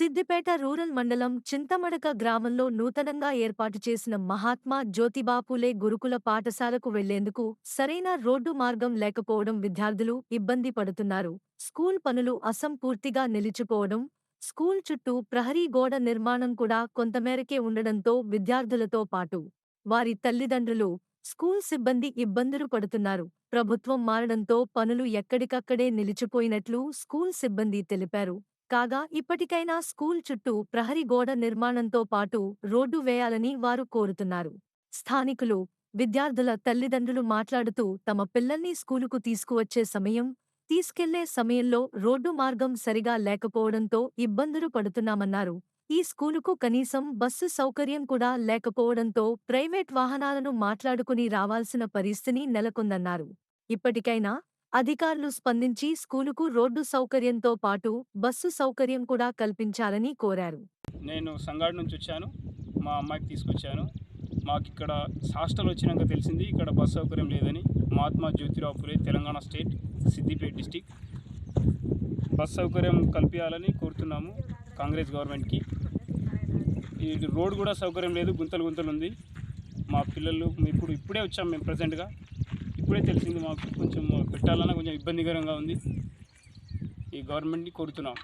Siddipet rural మండలం చింతమడక గ్రామంలో నూతనంగా ఏర్పాటు చేసిన మహాత్మా జ్యోతిబాపులే గురుకుల పాఠశాలకు వెళ్ళేందుకు సరైన రోడ్డు మార్గం లేకపోవడం విద్యార్థులు ఇబ్బంది పడుతున్నారు. స్కూల్ పనులు అసంపూర్తిగా నిలిచిపోవడం స్కూల్ చుట్టూ ప్రహరీ గోడ నిర్మాణం కూడా కొంతమేరకే ఉండడంతో విద్యార్థులతో పాటు వారి తల్లిదండ్రులు స్కూల్ సిబ్బంది ఇబ్బందులు పడుతున్నారు. ప్రభుత్వం మారడంతో పనులు ఎక్కడికక్కడే నిలిచిపోయినట్లు స్కూల్ సిబ్బంది తెలిపారు. కాగా ఇప్పటికైనా స్కూల్ చుట్టూ ప్రహరీ గోడ నిర్మాణంతో పాటు రోడ్డు వేయాలని వారు కోరుతున్నారు. స్థానికులు విద్యార్థుల తల్లిదండ్రులు మాట్లాడుతూ తమ పిల్లల్ని స్కూలుకు తీసుకువచ్చే సమయం తీసుకెళ్ళే సమయంలో రోడ్డు మార్గం సరిగా లేకపోవడంతో ఇబ్బందులు పడుతున్నామన్నారు. ఈ స్కూలుకు కనీసం బస్సు సౌకర్యం కూడా లేకపోవడంతో ప్రైవేట్ వాహనాలను మాట్లాడుకుని రావాల్సిన పరిస్థితి నెలకొందన్నారు. ఇప్పటికైనా అధికారులు స్పందించి స్కూలుకు రోడ్డు సౌకర్యంతో పాటు బస్సు సౌకర్యం కూడా కల్పించాలని కోరారు. నేను సంగాడి నుంచి వచ్చాను. మా అమ్మాయికి తీసుకొచ్చాను. మాకు ఇక్కడ హాస్టల్ వచ్చినాక తెలిసింది ఇక్కడ బస్ సౌకర్యం లేదని. Mahatma Jyotirao Phule Telangana state Siddipet district. Bus సౌకర్యం కల్పించాలని కోరుతున్నాము కాంగ్రెస్ గవర్నమెంట్కి. ఈ రోడ్ కూడా సౌకర్యం లేదు గుంతలు గుంతలు ఉంది. మా పిల్లలు ఇప్పుడు ఇప్పుడే వచ్చాం మేము ప్రజెంట్గా ఇప్పుడే తెలిసింది మాకు. కొంచెం పెట్టాలన్నా కొంచెం ఇబ్బందికరంగా ఉంది. ఈ గవర్నమెంట్ని కోరుతున్నాం.